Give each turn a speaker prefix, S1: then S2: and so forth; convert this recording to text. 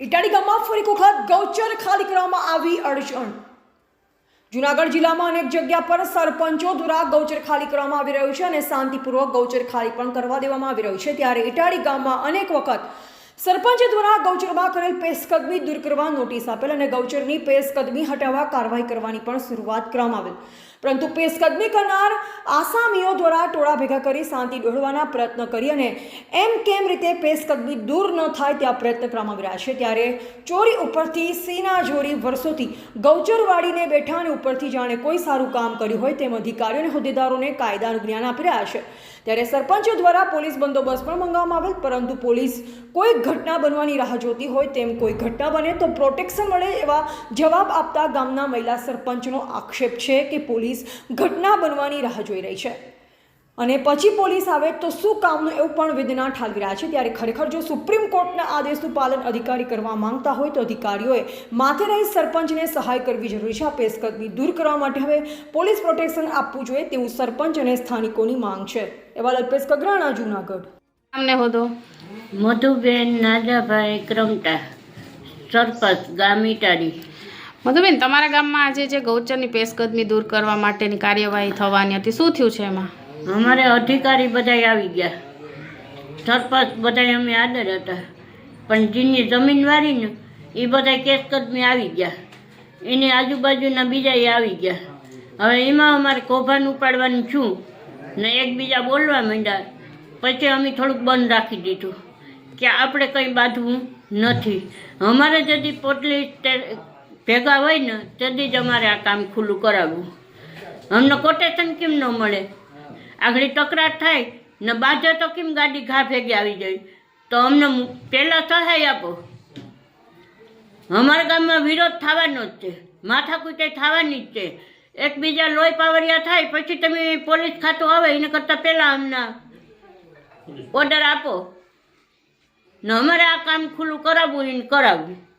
S1: ઇટાડી ગામમાં ફરી વખત ગૌચર ખાલી કરવામાં આવી અડચણ. જુનાગઢ જિલ્લામાં અનેક જગ્યા પર સરપંચો દ્વારા ગૌચર ખાલી કરવામાં આવી રહ્યું છે અને શાંતિપૂર્વક ગૌચર ખાલી પણ કરવા દેવામાં આવી રહ્યું છે. ત્યારે ઇટાડી ગામમાં અનેક વખત સરપંચ દ્વારા ગૌચરમાં કરેલ પેશકદમી દૂર કરવા નોટિસ આપેલ અને ગૌચરની પેશકદમી હટાવવા કાર્યવાહી કરવાની પણ શરૂઆત કરવામાં આવેલ. પરંતુ પેશકદમી કરનાર આસામીઓ દ્વારા ટોળા ભેગા કરી શાંતિ દોહડવાના પ્રયત્ન કરી અને એમ કેમ રીતે પેશકદમી દૂર ન થાય ત્યાં પ્રયત્ન કરવામાં રહ્યા છે. ત્યારે ચોરી ઉપરથી સીના જોડી વર્ષોથી ગૌચરવાડીને બેઠા અને ઉપરથી જાણે કોઈ સારું કામ કર્યું હોય તેમ અધિકારીઓ અને હોદ્દેદારોને કાયદાનું જ્ઞાન આપી રહ્યા છે. ત્યારે સરપંચો દ્વારા પોલીસ બંદોબસ્ત પણ મંગાવવામાં આવેલ, પરંતુ પોલીસ કોઈ ઘટના બનવાની રાહ જોતી હોય તેમ કોઈ ઘટના બને તો પ્રોટેક્શન મળે એવા જવાબ આપતા ગામના મહિલા સરપંચનો આક્ષેપ છે કે પોલીસ ઘટના બનવાની રાહ જોઈ રહી છે. અને પછી પોલીસ આવે તો શું કામનું એવું પણ વેદના ઠાલવી રહ્યા છે. ત્યારે ખરેખર જો સુપ્રીમ કોર્ટના આદેશનું પાલન અધિકારી કરવા માંગતા હોય તો અધિકારીઓએ માથે રહી સરપંચને સહાય કરવી જરૂરી છે. આ પેશકદમી દૂર કરવા માટે હવે પોલીસ પ્રોટેક્શન આપવું જોઈએ તેવું સરપંચ અને સ્થાનિકોની માંગ છે. એવા અલ્પેશ કગરાણા જૂનાગઢ.
S2: અમને હોદો
S3: મધુબેન નાજાભાઈ ક્રમટા સરપંચ ગામીટાડી.
S2: મધુબેન, તમારા ગામમાં આજે જે ગૌચરની પેશકદમી દૂર કરવા માટેની કાર્યવાહી થવાની હતી, શું થયું છે એમાં?
S3: અમારે અધિકારી બધાય આવી ગયા. સરપંચ બધાય અમે આદર હતા. પણ જેની જમીન વાળી ને, એ બધાય કેસકદમી આવી ગયા. એની આજુબાજુના બીજા આવી ગયા. હવે એમાં અમારે કૌભાન ઉપાડવાનું છું ને એકબીજા બોલવા માંડ્યા. પછી અમે થોડુંક બંધ રાખી દીધું કે આપણે કંઈ બાંધવું નથી. અમારે જતી પોટલી ભેગા હોય ને તેથી જ અમારે આ કામ ખુલ્લું કરાવવું. અમને કોટેશન કેમ ન મળે? આગળ તકરાર થાય ને બાજે તો કેમ ગાડી ઘા ભેગી આવી જાય? તો અમને પહેલાં સહાય આપો. અમારા ગામમાં વિરોધ થવાનો જ છે. માથાકૂટે થવાની જ છે. એકબીજા લોહી પાવરિયા થાય, પછી તમે પોલીસ ખાતું આવે, એને કરતાં પહેલાં અમને ઓર્ડર આપો. ને અમારે આ કામ ખુલ્લું કરાવવું એને કરાવવું.